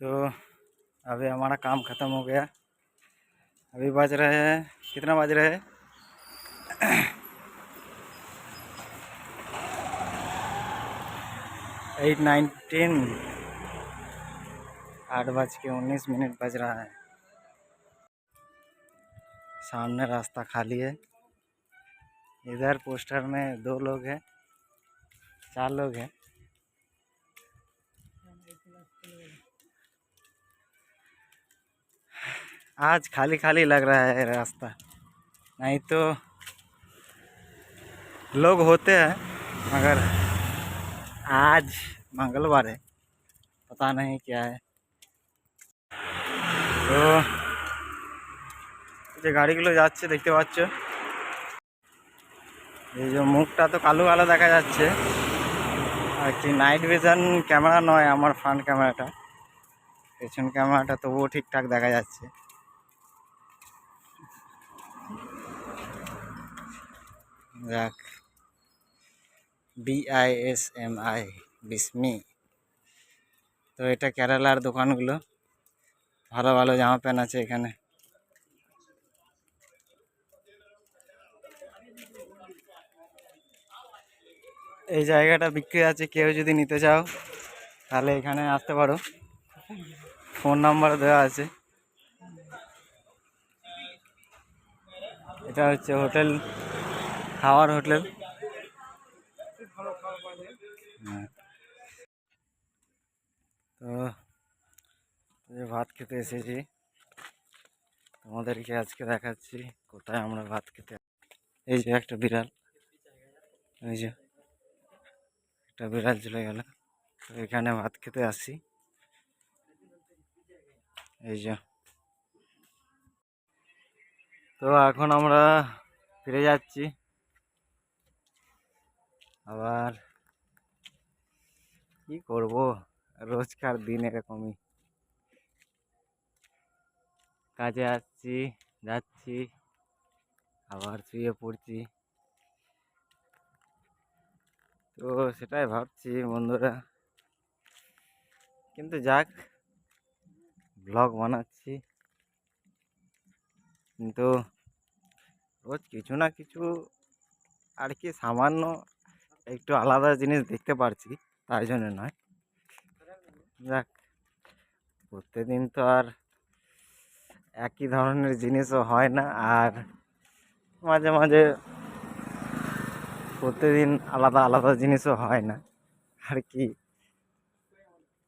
तो अभी हमारा काम ख़त्म हो गया। अभी बज रहे हैं, कितना बज रहे हैं? एट नाइनटीन, आठ बज के उन्नीस मिनट बज रहा है। सामने रास्ता खाली है। इधर पोस्टर में दो लोग हैं, चार लोग हैं। आज खाली खाली लग रहा है रास्ता नहीं तो लोग होते हैं मगर आज मंगलवार है पता नहीं क्या है তো এই যে গাড়িগুলো যাচ্ছে দেখতে পাচ্ছ এই যে মুখটা তো কালো কালো দেখা যাচ্ছে আর কি নাইট ভিশন ক্যামেরা নয় আমার ফ্রন্ট ক্যামেরাটা পেছন ক্যামেরাটা তবুও ঠিকঠাক দেখা যাচ্ছে যাক বিআই এস এম আই বিসমি তো এটা কেরালার দোকানগুলো। ভালো ভালো জামা প্যান্ট আছে এখানে। এই জায়গাটা বিক্রি আছে, কেউ যদি নিতে চাও, তাহলে এখানে আসতে পারো। ফোন নাম্বার দেওয়া আছে। এটা হচ্ছে হোটেল খাওয়ার হোটেল। তো ভাত খেতে এসেছি। তোমাদেরকে আজকে দেখাচ্ছি কোথায় আমরা ভাত খেতে এই যে একটা বিড়াল। এই যে একটা বিড়াল চলে গেল। তো এখানে ভাত খেতে আসি। এই যে। তো এখন আমরা ফিরে যাচ্ছি। আবার কি করব? রোজকার দিন এরকমই। কাজে আসছি, যাচ্ছি, আবার শুয়ে পড়ছি। তো সেটাই ভাবছি বন্ধুরা। কিন্তু যাক ব্লগ বানাচ্ছি। কিন্তু রোজ কিছু না কিছু আর কি সামান্য একটু আলাদা জিনিস দেখতে পারছি, তাই জন্য নয়। যাক, প্রত্যেকদিন তো আর একই ধরনের জিনিসও হয় না, আর মাঝে মাঝে প্রতিদিন আলাদা আলাদা জিনিসও হয় না। আর কি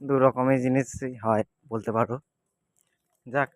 দু রকমের জিনিসই হয়, বলতে পারো। যাক।